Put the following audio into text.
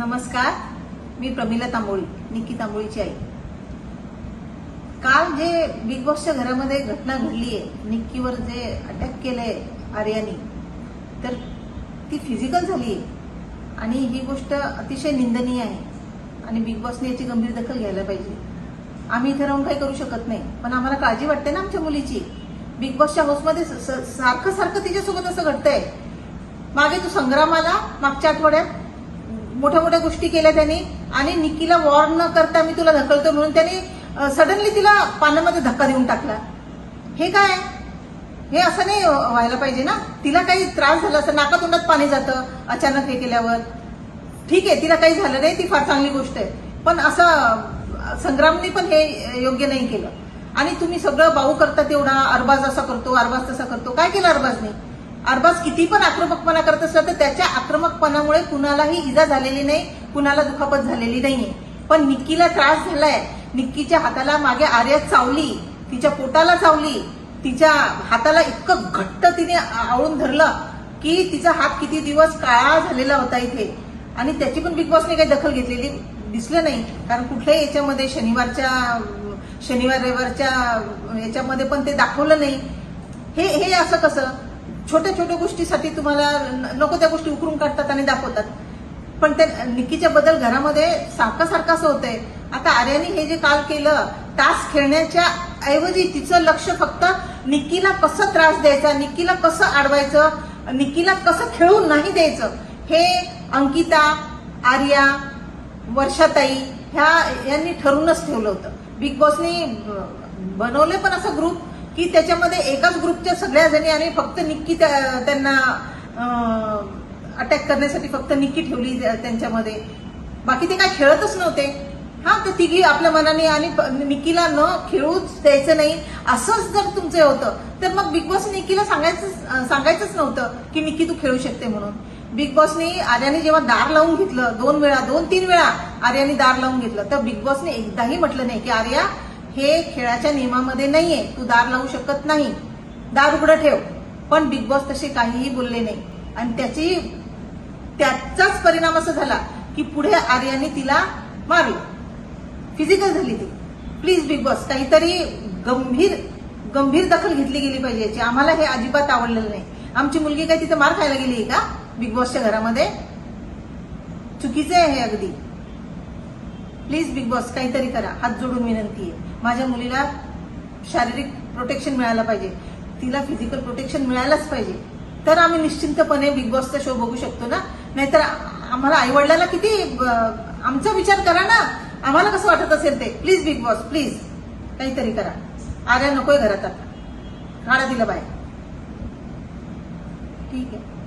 नमस्कार मी प्रमिला तांबोळी निक्की तांबोळीची आई. काल जे बिग बॉसच्या घरामध्ये घटना घडली आहे निक्कीवर जे अटॅक केलंय आर्यानी तर ती फिजिकल झाली आहे आणि ही गोष्ट अतिशय निंदनीय आहे. आणि बिग बॉसने याची गंभीर दखल घ्यायला पाहिजे. आम्ही इथे राहून काही करू शकत नाही पण आम्हाला काळजी वाटते ना आमच्या मुलीची. बिग बॉसच्या हाऊसमध्ये स- सारखं सारखं तिच्यासोबत असं घडतंय. मागे तो संग्रामाला मागच्या आठवड्यात मोठ्या मोठ्या गोष्टी केल्या त्यांनी. आणि निकीला वॉर न करता मी तुला ढकलतो म्हणून त्यांनी सडनली तिला पाण्यामध्ये धक्का देऊन टाकला. हे काय? हे असं नाही व्हायला पाहिजे ना? तिला काही त्रास झाला असं नाकातोंडात पाणी जातं अचानक हे केल्यावर. ठीक आहे तिला काही झालं नाही ती फार चांगली गोष्ट आहे. पण असं संग्रामने पण हे योग्य नाही केलं. आणि तुम्ही सगळं बाऊ करता तेवढा अरबाज असा करतो अरबाज तसा करतो. काय केलं अरबाजने? अरबाज किती पण आक्रमकपणा करत असला तर त्याच्या आक्रमकपणामुळे कुणालाही इजा झालेली नाही कुणाला दुखापत झालेली नाहीये. पण निक्कीला त्रास झालाय. निक्कीच्या हाताला मागे आर्यात चावली तिच्या पोटाला चावली तिच्या हाताला इतकं घट्ट तिने आवळून धरलं की तिचा हात किती दिवस काळा झालेला होता इथे. आणि त्याची पण बिग बॉसने काही दखल घेतलेली दिसलं नाही. कारण कुठल्याही याच्यामध्ये शनिवारच्या शनिवार रविवारच्या याच्यामध्ये पण ते दाखवलं नाही. हे हे असं कसं? छोट्या छोट्या गोष्टीसाठी तुम्हाला नको त्या गोष्टी उकरून काढतात आणि दाखवतात. पण त्या निक्कीच्या बदल घरामध्ये सारखं सारखं असं होतंय. आता आर्याने हे जे काल केलं तास खेळण्याच्या ऐवजी तिचं लक्ष फक्त निक्कीला कसं त्रास द्यायचा निक्कीला कसं अडवायचं निक्कीला कसं खेळून नाही द्यायचं हे अंकिता आर्या वर्षाताई ह्या यांनी ठरूनच ठेवलं होतं. बिग बॉसनी बनवले पण असं ग्रुप की त्याच्यामध्ये एकाच ग्रुपच्या सगळ्या जणी आणि फक्त निक्की त्या- त्यांना अटॅक करण्यासाठी फक्त निक्की ठेवली त्यांच्यामध्ये. बाकी ते काय खेळतच नव्हते. हा ते तिघी आपल्या मनाने आणि निकीला न खेळूच द्यायचं नाही. असंच जर तुमचं होतं तर मग बिग बॉस निकीला सांगायचं सांगायचंच नव्हतं की निक्की तू खेळू शकते म्हणून. बिग बॉसने आर्याने जेव्हा दार लावून घेतलं दोन वेळा दोन तीन वेळा आर्याने दार लावून घेतलं तर बिग बॉसने एकदाही म्हटलं नाही की आर्या हे खेळाच्या नियमामध्ये नाहीये. तू दार लावू शकत नाही. दार उघडं ठेव. पण बिग बॉस तसे काहीही बोलले नाही. आणि त्याची त्याचाच परिणाम असा झाला की पुढे आर्याने तिला मारलं. फिजिकल झाली ती. प्लीज बिग बॉस काहीतरी गंभीर गंभीर दखल घेतली गेली पाहिजे याची. आम्हाला हे अजिबात आवडलेलं नाही. आमची मुलगी काय तिथे मार खायला गेली का? बिग बॉसच्या घरामध्ये? चुकीचे आहे हे अगदी. प्लीज बिग बॉस काहीतरी करा. हात जोडून विनंती आहे. माझ्या मुलीला शारीरिक प्रोटेक्शन मिळायला पाहिजे. तिला फिजिकल प्रोटेक्शन मिळायलाच पाहिजे. तर आम्ही निश्चिंतपणे बिग बॉसचा शो बघू शकतो ना? नाहीतर आम्हाला आई वडिलांना किती आमचा विचार करा ना. आम्हाला कसं वाटत असेल ते? प्लीज बिग बॉस प्लीज काहीतरी करा. आर्या नकोय घरात आता. काढा तिला बाय ठीक आहे.